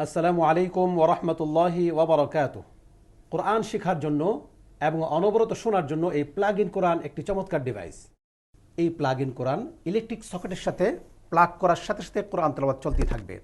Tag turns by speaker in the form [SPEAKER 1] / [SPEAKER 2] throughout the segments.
[SPEAKER 1] আসসালামু আলাইকুম ওরহমতুল্লাহি ওবরাকাত কোরআন শেখার জন্য এবং অনবরত শোনার জন্য এই প্লাগ ইন কোরআন একটি চমৎকার ডিভাইস এই প্লাগ ইন কোরআন ইলেকট্রিক সকেটের সাথে প্লাগ করার সাথে সাথে কোরআন তলবাদ চলতে থাকবে।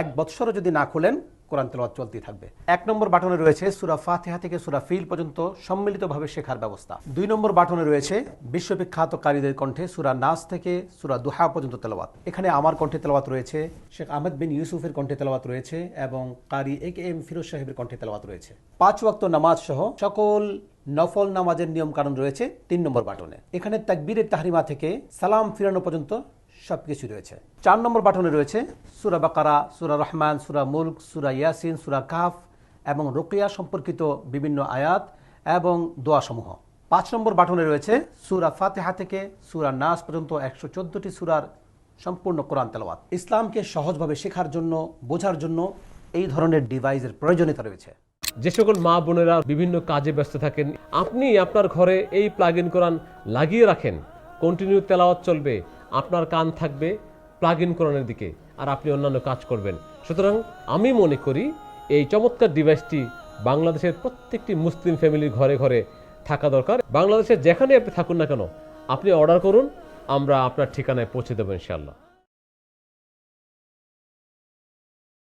[SPEAKER 1] এক বৎসরও যদি না খুলেন কোরআন তেলাওয়াত চলতেই থাকবে। এক নম্বর বাটনে রয়েছে সুরা ফাতিহা থেকে সুরা ফিল পর্যন্ত সম্মিলিতভাবে শেখার ব্যবস্থা। দুই নম্বর বাটনে রয়েছে বিশ্ববিখ্যাত কারীদের কণ্ঠে সুরা নাস থেকে সুরা দুহা পর্যন্ত তেলাওয়াত। এখানে আমার কণ্ঠে তেলাওয়াত রয়েছে, শেখ আহমেদ বিন ইউসুফের কণ্ঠে তেলাওয়াত রয়েছে এবং কারি এ কে এম ফিরোজ সাহেবের কণ্ঠে তেলাওয়াত রয়েছে। পাঁচ ওয়াক্ত নামাজ সহ সকল নফল নামাজের নিয়ম কানুন রয়েছে তিন নম্বর বাটনে। এখানে তাকবীরের তাহরিমা থেকে সালাম ফিরানো পর্যন্ত সব সবকিছু রয়েছে। চার নম্বর বাটনে রয়েছে সুরা বাকারা, সুরা রহমান, সুরা মুলক, সুরা ইয়াসিন, সুরা কাফ এবং রোকিয়া সম্পর্কিত বিভিন্ন আয়াত এবং দোয়াসমূহ। পাঁচ নম্বর বাটনে রয়েছে সুরা ফাতেহা থেকে সুরা নাস পর্যন্ত একশো চোদ্দটি সুরার সম্পূর্ণ কোরআন তেলাওয়াত। ইসলামকে সহজভাবে শেখার জন্য, বোঝার জন্য এই ধরনের ডিভাইসের প্রয়োজনীয়তা রয়েছে।
[SPEAKER 2] যে সকল মা বোনেরা বিভিন্ন কাজে ব্যস্ত থাকেন, আপনি আপনার ঘরে এই প্লাগ ইন কোরআন লাগিয়ে রাখেন। কন্টিনিউ তেলাওয়াত চলবে, আপনার কান থাকবে প্লাগ ইন কোরআনের দিকে, আর আপনি অন্যান্য কাজ করবেন। সুতরাং আমি মনে করি এই চমৎকার ডিভাইসটি বাংলাদেশের প্রত্যেকটি মুসলিম ফ্যামিলির ঘরে ঘরে থাকা দরকার। বাংলাদেশের যেখানে আপনি থাকুন না কেন, আপনি অর্ডার করুন, আমরা আপনার ঠিকানায় পৌঁছে দেবো ইনশাআল্লাহ।